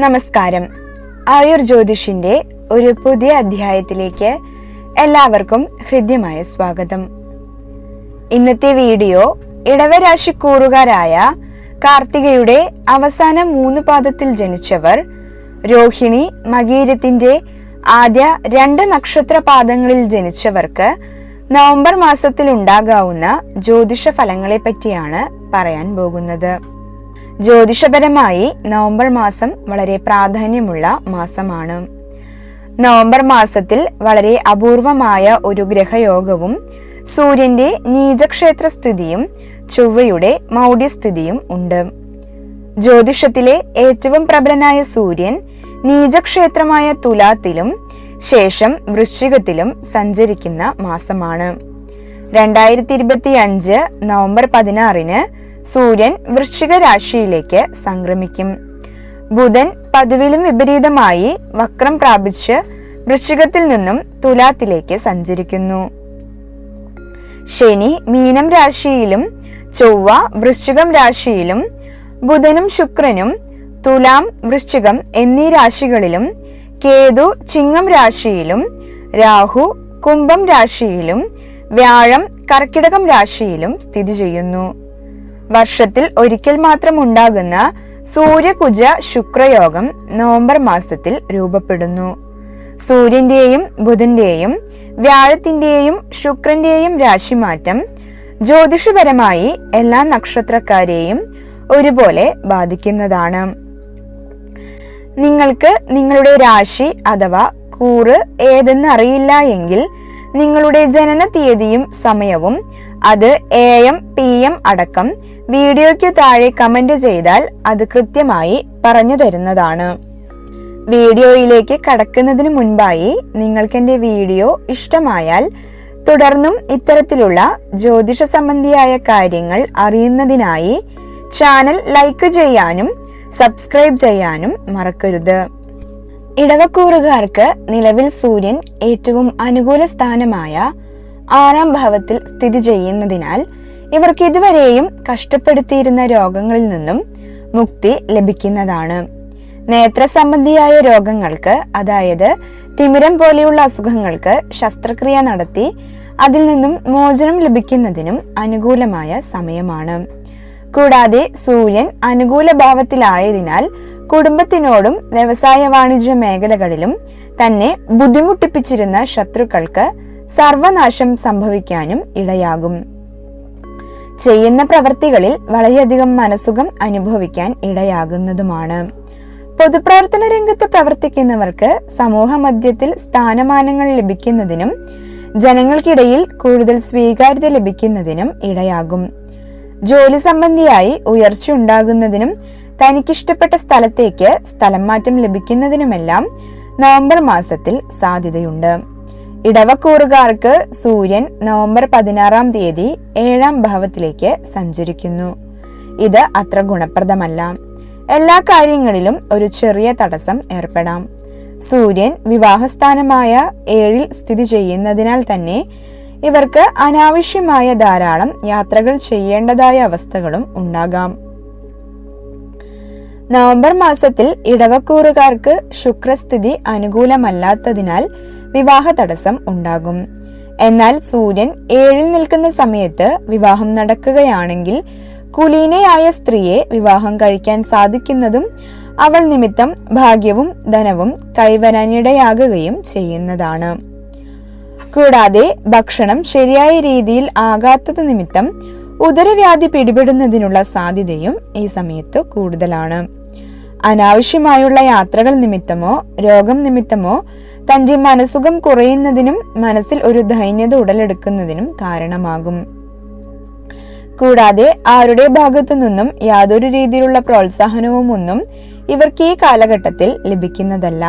നമസ്കാരം. ആയുർ ജ്യോതിഷിന്റെ ഒരു പുതിയ അധ്യായത്തിലേക്ക് എല്ലാവർക്കും ഹൃദ്യമായ സ്വാഗതം. ഇന്നത്തെ വീഡിയോ ഇടവരാശിക്കൂറുകാരായ കാർത്തികയുടെ അവസാന മൂന്ന് പാദത്തിൽ ജനിച്ചവർ രോഹിണി മകീരത്തിന്റെ ആദ്യ രണ്ട് നക്ഷത്ര പാദങ്ങളിൽ ജനിച്ചവർക്ക് നവംബർ മാസത്തിൽ ഉണ്ടാകാവുന്ന ജ്യോതിഷ ഫലങ്ങളെ പറ്റിയാണ് പറയാൻ പോകുന്നത്. ജ്യോതിഷപരമായി നവംബർ മാസം വളരെ പ്രാധാന്യമുള്ള മാസമാണ്. നവംബർ മാസത്തിൽ വളരെ അപൂർവമായ ഒരു ഗ്രഹയോഗവും സൂര്യന്റെ നീചക്ഷേത്ര സ്ഥിതിയും ചൊവ്വയുടെ മൗഢ്യസ്ഥിതിയും ഉണ്ട്. ജ്യോതിഷത്തിലെ ഏറ്റവും പ്രബലനായ സൂര്യൻ നീചക്ഷേത്രമായ തുലാത്തിലും ശേഷം വൃശ്ചികത്തിലും സഞ്ചരിക്കുന്ന മാസമാണ്. രണ്ടായിരത്തി ഇരുപത്തി അഞ്ച് നവംബർ പതിനാറിന് സൂര്യൻ വൃശ്ചിക രാശിയിലേക്ക് സംക്രമിക്കും. ബുധൻ പതിവിലും വിപരീതമായി വക്രം പ്രാപിച്ച് വൃശ്ചികത്തിൽ നിന്നും തുലാത്തിലേക്ക് സഞ്ചരിക്കുന്നു. ശനി മീനം രാശിയിലും ചൊവ്വ വൃശ്ചികം രാശിയിലും ബുധനും ശുക്രനും തുലാം വൃശ്ചികം എന്നീ രാശികളിലും കേതു ചിങ്ങം രാശിയിലും രാഹു കുംഭം രാശിയിലും വ്യാഴം കർക്കിടകം രാശിയിലും സ്ഥിതി ചെയ്യുന്നു. വർഷത്തിൽ ഒരിക്കൽ മാത്രം ഉണ്ടാകുന്ന സൂര്യകുജ ശുക്രയോഗം നവംബർ മാസത്തിൽ രൂപപ്പെടുന്നു. സൂര്യന്റെയും ബുധന്റെയും വ്യാഴത്തിന്റെയും ശുക്രന്റെയും രാശിമാറ്റം ജ്യോതിഷപരമായി എല്ലാ നക്ഷത്രക്കാരെയും ഒരുപോലെ ബാധിക്കുന്നതാണ്. നിങ്ങൾക്ക് നിങ്ങളുടെ രാശി അഥവാ കൂറ് ഏതെന്ന് അറിയില്ല എങ്കിൽ നിങ്ങളുടെ ജനന തീയതിയും സമയവും അത് എ എം പി എം അടക്കം വീഡിയോയ്ക്ക് താഴെ കമന്റ് ചെയ്താൽ അത് കൃത്യമായി പറഞ്ഞു തരുന്നതാണ്. വീഡിയോയിലേക്ക് കടക്കുന്നതിന് മുൻപായി നിങ്ങൾക്ക് എന്റെ വീഡിയോ ഇഷ്ടമായാൽ തുടർന്നും ഇത്തരത്തിലുള്ള ജ്യോതിഷ സംബന്ധിയായ കാര്യങ്ങൾ അറിയുന്നതിനായി ചാനൽ ലൈക്ക് ചെയ്യാനും സബ്സ്ക്രൈബ് ചെയ്യാനും മറക്കരുത്. ഇടവക്കൂറുകാർക്ക് നിലവിൽ സൂര്യൻ ഏറ്റവും അനുകൂല സ്ഥാനമായ ആറാം ഭാവത്തിൽ സ്ഥിതി ചെയ്യുന്നതിനാൽ ഇവർക്ക് ഇതുവരെയും കഷ്ടപ്പെടുത്തിയിരുന്ന രോഗങ്ങളിൽ നിന്നും മുക്തി ലഭിക്കുന്നതാണ്. നേത്ര സംബന്ധിയായ രോഗങ്ങൾക്ക് അതായത് തിമിരം പോലെയുള്ള അസുഖങ്ങൾക്ക് ശസ്ത്രക്രിയ നടത്തി അതിൽ നിന്നും മോചനം ലഭിക്കുന്നതിനും അനുകൂലമായ സമയമാണ്. കൂടാതെ സൂര്യൻ അനുകൂല ഭാവത്തിലായതിനാൽ കുടുംബത്തിനോടും വ്യവസായ വാണിജ്യ മേഖലകളിലും തന്നെ ബുദ്ധിമുട്ടിപ്പിച്ചിരുന്ന ശത്രുക്കൾക്ക് സർവനാശം സംഭവിക്കാനും ഇടയാകും. ചെയ്യുന്ന പ്രവൃത്തികളിൽ വളരെയധികം മനസുഖം അനുഭവിക്കാൻ ഇടയാകുന്നതുമാണ്. പൊതുപ്രവർത്തന രംഗത്ത് പ്രവർത്തിക്കുന്നവർക്ക് സമൂഹ മധ്യത്തിൽ സ്ഥാനമാനങ്ങൾ ലഭിക്കുന്നതിനും ജനങ്ങൾക്കിടയിൽ കൂടുതൽ സ്വീകാര്യത ലഭിക്കുന്നതിനും ഇടയാകും. ജോലി സംബന്ധിയായി ഉയർച്ച ഉണ്ടാകുന്നതിനും തനിക്കിഷ്ടപ്പെട്ട സ്ഥലത്തേക്ക് സ്ഥലം മാറ്റം ലഭിക്കുന്നതിനുമെല്ലാം നവംബർ മാസത്തിൽ സാധ്യതയുണ്ട്. ഇടവക്കൂറുകാർക്ക് സൂര്യൻ നവംബർ പതിനാറാം തീയതി ഏഴാം ഭാവത്തിലേക്ക് സഞ്ചരിക്കുന്നു. ഇത് അത്ര ഗുണപ്രദമല്ല. എല്ലാ കാര്യങ്ങളിലും ഒരു ചെറിയ തടസ്സം ഏർപ്പെടാം. സൂര്യൻ വിവാഹസ്ഥാനമായ ഏഴിൽ സ്ഥിതി ചെയ്യുന്നതിനാൽ തന്നെ ഇവർക്ക് അനാവശ്യമായ ധാരാളം യാത്രകൾ ചെയ്യേണ്ടതായ അവസ്ഥകളും ഉണ്ടാകാം. നവംബർ മാസത്തിൽ ഇടവക്കൂറുകാർക്ക് ശുക്രസ്ഥിതി അനുകൂലമല്ലാത്തതിനാൽ വിവാഹ തടസ്സം ഉണ്ടാകും. എന്നാൽ സൂര്യൻ ഏഴിൽ നിൽക്കുന്ന സമയത്ത് വിവാഹം നടക്കുകയാണെങ്കിൽ കുലീനയായ സ്ത്രീയെ വിവാഹം കഴിക്കാൻ സാധിക്കുന്നതും അവൾ നിമിത്തം ഭാഗ്യവും ധനവും കൈവരാനിടയാകുകയും ചെയ്യുന്നതാണ്. കൂടാതെ ഭക്ഷണം ശരിയായ രീതിയിൽ ആകാത്തത് നിമിത്തം ഉദരവ്യാധി പിടിപെടുന്നതിനുള്ള സാധ്യതയും ഈ സമയത്ത് കൂടുതലാണ്. അനാവശ്യമായുള്ള യാത്രകൾ നിമിത്തമോ രോഗം നിമിത്തമോ തന്റെ മനസുഖം കുറയുന്നതിനും മനസ്സിൽ ഒരു ദൈന്യത ഉടലെടുക്കുന്നതിനും കാരണമാകും. കൂടാതെ ആരുടെ ഭാഗത്തു നിന്നും യാതൊരു രീതിയിലുള്ള പ്രോത്സാഹനവും ഒന്നും ഇവർക്ക് ഈ കാലഘട്ടത്തിൽ ലഭിക്കുന്നതല്ല.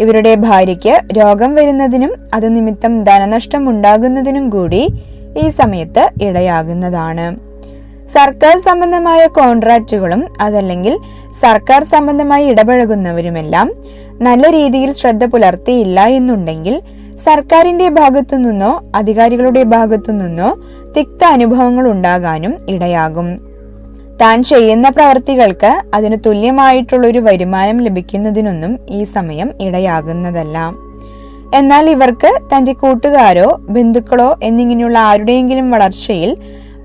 ഇവരുടെ ഭാര്യയ്ക്ക് രോഗം വരുന്നതിനും അത് നിമിത്തം ധനനഷ്ടം ഉണ്ടാകുന്നതിനും കൂടി ഈ സമയത്ത് ഇടയാകുന്നതാണ്. സർക്കാർ സംബന്ധമായ കോൺട്രാക്റ്റുകളും അതല്ലെങ്കിൽ സർക്കാർ സംബന്ധമായി ഇടപഴകുന്നവരുമെല്ലാം നല്ല രീതിയിൽ ശ്രദ്ധ പുലർത്തിയില്ല എന്നുണ്ടെങ്കിൽ സർക്കാരിന്റെ ഭാഗത്തു നിന്നോ അധികാരികളുടെ ഭാഗത്തു നിന്നോ തിക്ത അനുഭവങ്ങൾ ഉണ്ടാകാനും ഇടയാകും. താൻ ചെയ്യുന്ന പ്രവർത്തികൾക്ക് അതിന് തുല്യമായിട്ടുള്ളൊരു വരുമാനം ലഭിക്കുന്നതിനൊന്നും ഈ സമയം ഇടയാകുന്നതല്ല. എന്നാൽ ഇവർക്ക് തന്റെ കൂട്ടുകാരോ ബന്ധുക്കളോ എന്നിങ്ങനെയുള്ള ആരുടെയെങ്കിലും വളർച്ചയിൽ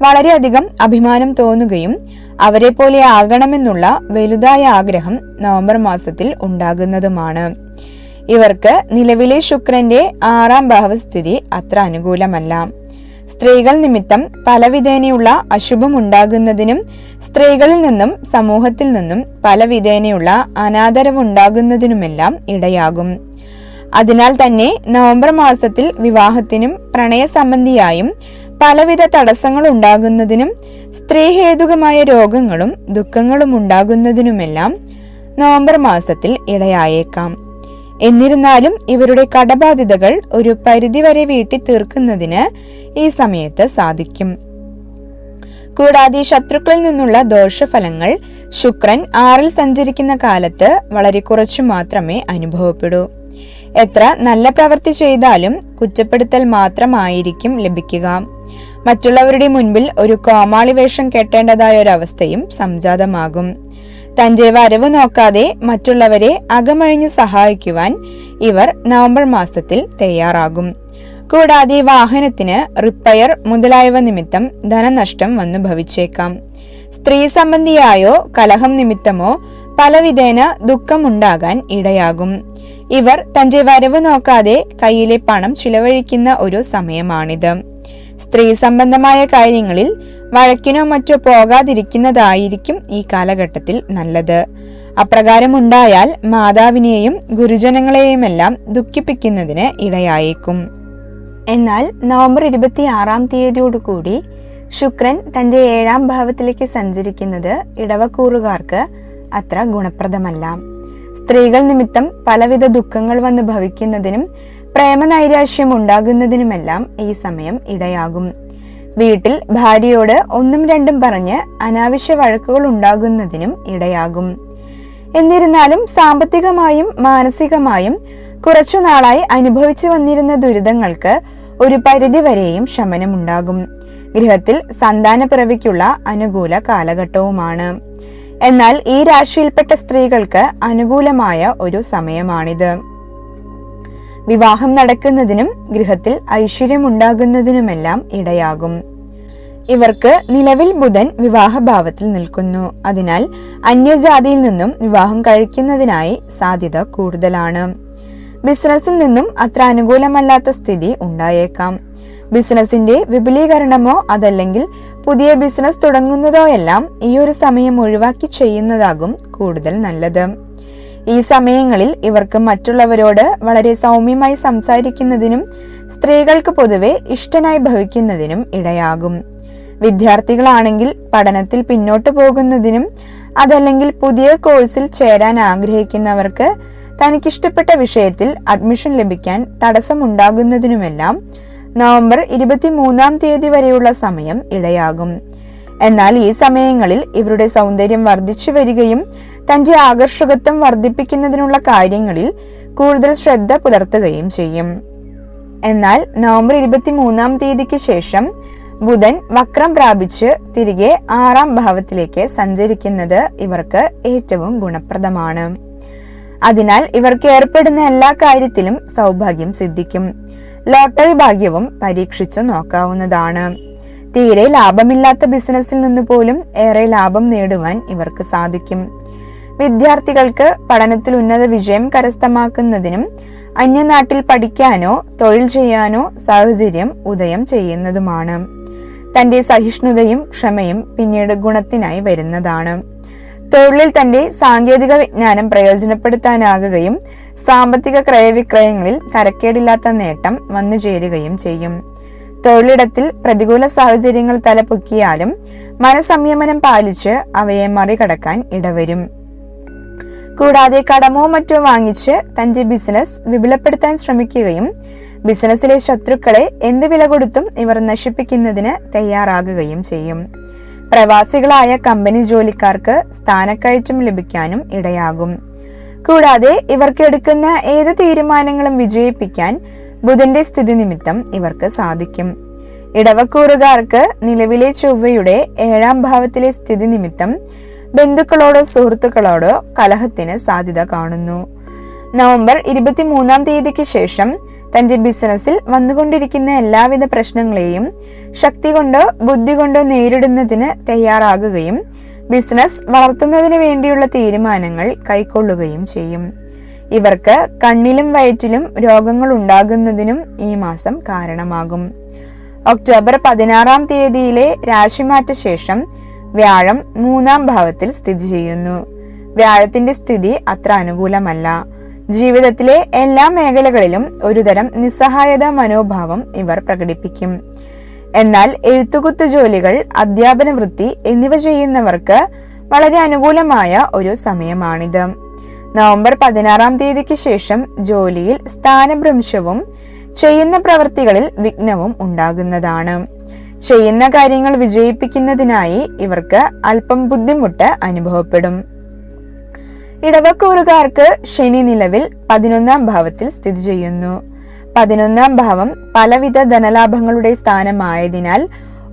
വളരെയധികം അഭിമാനം തോന്നുകയും അവരെ പോലെ ആകണമെന്നുള്ള വലുതായ ആഗ്രഹം നവംബർ മാസത്തിൽ ഉണ്ടാകുന്നതുമാണ്. ഇവർക്ക് നിലവിലെ ശുക്രന്റെ ആറാം ഭാവസ്ഥിതി അത്ര അനുകൂലമല്ല. സ്ത്രീകൾ നിമിത്തം പലവിധേനയുള്ള അശുഭം ഉണ്ടാകുന്നതിനും സ്ത്രീകളിൽ നിന്നും സമൂഹത്തിൽ നിന്നും പലവിധേനയുള്ള അനാദരവുണ്ടാകുന്നതിനുമെല്ലാം ഇടയാകും. അതിനാൽ തന്നെ നവംബർ മാസത്തിൽ വിവാഹത്തിനും പ്രണയ സംബന്ധിയായും പലവിധ തടസ്സങ്ങൾ ഉണ്ടാകുന്നതിനും സ്ത്രീഹേതുകമായ രോഗങ്ങളും ദുഃഖങ്ങളും ഉണ്ടാകുന്നതിനുമെല്ലാം നവംബർ മാസത്തിൽ ഇടയായേക്കാം. എന്നിരുന്നാലും ഇവരുടെ കടബാധ്യതകൾ ഒരു പരിധിവരെ വീട്ടി തീർക്കുന്നതിന് ഈ സമയത്ത് സാധിക്കും. കൂടാതെ ശത്രുക്കളിൽ നിന്നുള്ള ദോഷഫലങ്ങൾ ശുക്രൻ ആറിൽ സഞ്ചരിക്കുന്ന കാലത്ത് വളരെ കുറച്ചു മാത്രമേ അനുഭവപ്പെടൂ. എത്ര നല്ല പ്രവൃത്തി ചെയ്താലും കുറ്റപ്പെടുത്തൽ മാത്രമായിരിക്കും ലഭിക്കുക. മറ്റുള്ളവരുടെ മുൻപിൽ ഒരു കോമാളി വേഷം കെട്ടേണ്ടതായ ഒരവസ്ഥയും സംജാതമാകും. തന്റെ വരവ് നോക്കാതെ മറ്റുള്ളവരെ അകമഴിഞ്ഞ് സഹായിക്കുവാൻ ഇവർ നവംബർ മാസത്തിൽ തയ്യാറാകും. കൂടാതെ വാഹനത്തിന് റിപ്പയർ മുതലായവ നിമിത്തം ധനനഷ്ടം വന്നു ഭവിച്ചേക്കാം. സ്ത്രീ സംബന്ധിയായോ കലഹം നിമിത്തമോ പലവിധേന ദുഃഖമുണ്ടാകാൻ ഇടയാകും. ഇവർ തന്റെ വരവ് നോക്കാതെ കയ്യിലെ പണം ചിലവഴിക്കുന്ന ഒരു സമയമാണിത്. സ്ത്രീ സംബന്ധമായ കാര്യങ്ങളിൽ വഴക്കിനോ മറ്റോ പോകാതിരിക്കുന്നതായിരിക്കും ഈ കാലഘട്ടത്തിൽ നല്ലത്. അപ്രകാരം ഉണ്ടായാൽ മാതാവിനെയും ഗുരുജനങ്ങളെയുമെല്ലാം ദുഃഖിപ്പിക്കുന്നതിന് ഇടയായേക്കും. എന്നാൽ നവംബർ ഇരുപത്തി ആറാം തീയതിയോടുകൂടി ശുക്രൻ തന്റെ ഏഴാം ഭാവത്തിലേക്ക് സഞ്ചരിക്കുന്നത് ഇടവക്കൂറുകാർക്ക് അത്ര ഗുണപ്രദമല്ല. സ്ത്രീകൾ നിമിത്തം പലവിധ ദുഃഖങ്ങൾ വന്ന് ഭവിക്കുന്നതിനും പ്രേമനൈരാശ്യം ഉണ്ടാകുന്നതിനുമെല്ലാം ഈ സമയം ഇടയാകും. വീട്ടിൽ ഭാര്യയോട് ഒന്നും രണ്ടും പറഞ്ഞ് അനാവശ്യ വഴക്കുകൾ ഉണ്ടാകുന്നതിനും ഇടയാകും. എന്നിരുന്നാലും സാമ്പത്തികമായും മാനസികമായും കുറച്ചു നാളായി അനുഭവിച്ചു വന്നിരുന്ന ദുരിതങ്ങൾക്ക് ഒരു പരിധിവരെയും ശമനമുണ്ടാകും. ഗൃഹത്തിൽ സന്താന പിറവിക്കുള്ള അനുകൂല കാലഘട്ടവുമാണ്. എന്നാൽ ഈ രാശിയിൽപ്പെട്ട സ്ത്രീകൾക്ക് അനുകൂലമായ ഒരു സമയമാണിത്. വിവാഹം നടക്കുന്നതിനും ഗൃഹത്തിൽ ഐശ്വര്യമുണ്ടാകുന്നതിനുമെല്ലാം ഇടയാകും. ഇവർക്ക് നിലവിൽ ബുധൻ വിവാഹഭാവത്തിൽ നിൽക്കുന്നു. അതിനാൽ അന്യജാതിയിൽ നിന്നും വിവാഹം കഴിക്കുന്നതിനായി സാധ്യത കൂടുതലാണ്. ബിസിനസ്സിൽ നിന്നും അത്ര അനുകൂലമല്ലാത്ത സ്ഥിതി ഉണ്ടായേക്കാം. ബിസിനസിന്റെ വിപുലീകരണമോ അതല്ലെങ്കിൽ പുതിയ ബിസിനസ് തുടങ്ങുന്നതോ എല്ലാം ഈ ഒരു സമയം ഒഴിവാക്കി ചെയ്യുന്നതാകും കൂടുതൽ നല്ലത്. ഈ സമയങ്ങളിൽ ഇവർക്ക് മറ്റുള്ളവരോട് വളരെ സൗമ്യമായി സംസാരിക്കുന്നതിനും സ്ത്രീകൾക്ക് പൊതുവെ ഇഷ്ടനായി ഭവിക്കുന്നതിനും ഇടയാകും. വിദ്യാർത്ഥികളാണെങ്കിൽ പഠനത്തിൽ പിന്നോട്ട് പോകുന്നതിനും അതല്ലെങ്കിൽ പുതിയ കോഴ്സിൽ ചേരാൻ ആഗ്രഹിക്കുന്നവർക്ക് തനിക്കിഷ്ടപ്പെട്ട വിഷയത്തിൽ അഡ്മിഷൻ ലഭിക്കാൻ തടസ്സമുണ്ടാകുന്നതിനുമെല്ലാം നവംബർ ഇരുപത്തിമൂന്നാം തീയതി വരെയുള്ള സമയം ഇടയാകും. എന്നാൽ ഈ സമയങ്ങളിൽ ഇവരുടെ സൗന്ദര്യം വർദ്ധിച്ചു വരികയും തന്റെ ആകർഷകത്വം വർദ്ധിപ്പിക്കുന്നതിനുള്ള കാര്യങ്ങളിൽ കൂടുതൽ ശ്രദ്ധ പുലർത്തുകയും ചെയ്യും. എന്നാൽ നവംബർ ഇരുപത്തിമൂന്നാം തീയതിക്ക് ശേഷം ബുധൻ വക്രം പ്രാപിച്ച് തിരികെ ആറാം ഭാവത്തിലേക്ക് സഞ്ചരിക്കുന്നത് ഇവർക്ക് ഏറ്റവും ഗുണപ്രദമാണ്. അതിനാൽ ഇവർക്ക് ഏർപ്പെടുന്ന എല്ലാ കാര്യത്തിലും സൗഭാഗ്യം സിദ്ധിക്കും. ലോട്ടറി ഭാഗ്യവും പരീക്ഷിച്ചു നോക്കാവുന്നതാണ്. തീരെ ലാഭമില്ലാത്ത ബിസിനസ്സിൽ നിന്ന് പോലും ഏറെ ലാഭം നേടുവാൻ ഇവർക്ക് സാധിക്കും. വിദ്യാർത്ഥികൾക്ക് പഠനത്തിൽ ഉന്നത വിജയം കരസ്ഥമാക്കുന്നതിനും അന്യനാട്ടിൽ പഠിക്കാനോ തൊഴിൽ ചെയ്യാനോ സാഹചര്യം ഉദയം ചെയ്യുന്നതുമാണ്. തന്റെ സഹിഷ്ണുതയും ക്ഷമയും പിന്നീട് ഗുണത്തിനായി വരുന്നതാണ്. തൊഴിലിൽ തന്റെ സാങ്കേതിക വിജ്ഞാനം പ്രയോജനപ്പെടുത്താനാകുകയും സാമ്പത്തിക ക്രയവിക്രയങ്ങളിൽ തരക്കേടില്ലാത്ത നേട്ടം വന്നു ചേരുകയും ചെയ്യും. തൊഴിലിടത്തിൽ പ്രതികൂല സാഹചര്യങ്ങൾ തലപൊക്കിയാലും മനസംയമനം പാലിച്ച് അവയെ മറികടക്കാൻ ഇടവരും. കൂടാതെ കടമോ മറ്റോ വാങ്ങിച്ച് തന്റെ ബിസിനസ് വിപുലപ്പെടുത്താൻ ശ്രമിക്കുകയും ബിസിനസ്സിലെ ശത്രുക്കളെ എന്ത് വില കൊടുത്തും ഇവർ നശിപ്പിക്കുന്നതിന് തയ്യാറാകുകയും ചെയ്യും. പ്രവാസികളായ കമ്പനി ജോലിക്കാർക്ക് സ്ഥാനക്കയറ്റം ലഭിക്കാനും ഇടയാകും. കൂടാതെ ഇവർക്ക് എടുക്കുന്ന ഏത് തീരുമാനങ്ങളും വിജയിപ്പിക്കാൻ ബുധന്റെ സ്ഥിതി നിമിത്തം ഇവർക്ക് സാധിക്കും. ഇടവക്കൂറുകാർക്ക് നിലവിലെ ചൊവ്വയുടെ ഏഴാം ഭാവത്തിലെ സ്ഥിതി നിമിത്തം ബന്ധുക്കളോടോ സുഹൃത്തുക്കളോടോ കലഹത്തിന് സാധ്യത കാണുന്നു. നവംബർ ഇരുപത്തിമൂന്നാം തീയതിക്ക് ശേഷം തന്റെ ബിസിനസ്സിൽ വന്നുകൊണ്ടിരിക്കുന്ന എല്ലാവിധ പ്രശ്നങ്ങളെയും ശക്തി കൊണ്ടോ ബുദ്ധി കൊണ്ടോ നേരിടുന്നതിന് തയ്യാറാകുകയും ബിസിനസ് വളർത്തുന്നതിന് വേണ്ടിയുള്ള തീരുമാനങ്ങൾ കൈക്കൊള്ളുകയും ചെയ്യും. ഇവർക്ക് കണ്ണിലും വയറ്റിലും രോഗങ്ങൾ ഉണ്ടാകുന്നതിനും ഈ മാസം കാരണമാകും. ഒക്ടോബർ പതിനാറാം തീയതിയിലെ രാശിമാറ്റ ശേഷം വ്യാഴം മൂന്നാം ഭാവത്തിൽ സ്ഥിതി ചെയ്യുന്നു. വ്യാഴത്തിന്റെ സ്ഥിതി അത്ര അനുകൂലമല്ല. ജീവിതത്തിലെ എല്ലാ മേഖലകളിലും ഒരുതരം നിസ്സഹായത മനോഭാവം ഇവർ പ്രകടിപ്പിക്കും. എന്നാൽ എഴുത്തുകുത്തു ജോലികൾ അധ്യാപന വൃത്തി എന്നിവ ചെയ്യുന്നവർക്ക് വളരെ അനുകൂലമായ ഒരു സമയമാണിത്. നവംബർ പതിനാറാം തീയതിക്ക് ശേഷം ജോലിയിൽ സ്ഥാനഭ്രംശവും ചെയ്യുന്ന പ്രവൃത്തികളിൽ വിഘ്നവും ഉണ്ടാകുന്നതാണ്. ചെയ്യുന്ന കാര്യങ്ങൾ വിജയിപ്പിക്കുന്നതിനായി ഇവർക്ക് അല്പം ബുദ്ധിമുട്ട് അനുഭവപ്പെടും. ഇടവക്കൂറുകാർക്ക് ശനി നിലവിൽ പതിനൊന്നാം ഭാവത്തിൽ സ്ഥിതി ചെയ്യുന്നു. പതിനൊന്നാം ഭാവം പലവിധ ധനലാഭങ്ങളുടെ സ്ഥാനമായതിനാൽ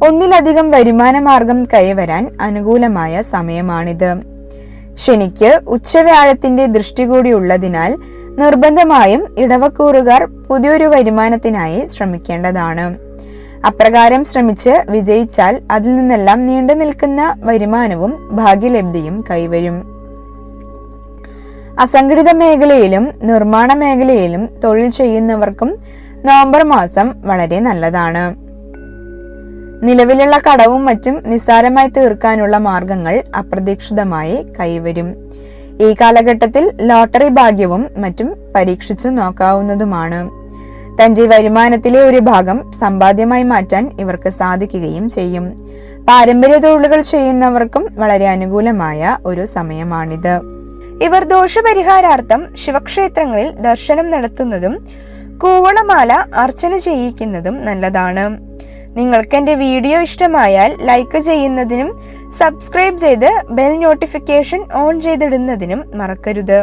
ഒന്നിലധികം വരുമാന മാർഗം കൈവരാൻ അനുകൂലമായ സമയമാണിത്. ശനിക്ക് ഉച്ചവ്യാഴത്തിന്റെ ദൃഷ്ടി കൂടി ഉള്ളതിനാൽ നിർബന്ധമായും ഇടവക്കൂറുകാർ പുതിയൊരു വരുമാനത്തിനായി ശ്രമിക്കേണ്ടതാണ്. അപ്രകാരം ശ്രമിച്ച് വിജയിച്ചാൽ അതിൽ നിന്നെല്ലാം നീണ്ടു നിൽക്കുന്ന വരുമാനവും ഭാഗ്യലബ്ധിയും കൈവരും. അസംഘടിത മേഖലയിലും നിർമ്മാണ മേഖലയിലും തൊഴിൽ ചെയ്യുന്നവർക്കും നവംബർ മാസം വളരെ നല്ലതാണ്. നിലവിലുള്ള കടവും മറ്റും നിസ്സാരമായി തീർക്കാനുള്ള മാർഗങ്ങൾ അപ്രതീക്ഷിതമായി കൈവരും. ഈ കാലഘട്ടത്തിൽ ലോട്ടറി ഭാഗ്യവും മറ്റും പരീക്ഷിച്ചു നോക്കാവുന്നതുമാണ്. തന്റെ വരുമാനത്തിലെ ഒരു ഭാഗം സമ്പാദ്യമായി മാറ്റാൻ ഇവർക്ക് സാധിക്കുകയും ചെയ്യും. പാരമ്പര്യ തൊഴിലുകൾ ചെയ്യുന്നവർക്കും വളരെ അനുകൂലമായ ഒരു സമയമാണിത്. ഇവർ ദോഷപരിഹാരാർത്ഥം ശിവക്ഷേത്രങ്ങളിൽ ദർശനം നടത്തുന്നതും കൂവളമാല അർച്ചന ചെയ്യിക്കുന്നതും നല്ലതാണ്. നിങ്ങൾക്ക് എന്റെ വീഡിയോ ഇഷ്ടമായാൽ ലൈക്ക് ചെയ്യുന്നതിനും സബ്സ്ക്രൈബ് ചെയ്ത് ബെൽ നോട്ടിഫിക്കേഷൻ ഓൺ ചെയ്തിടുന്നതിനും മറക്കരുത്.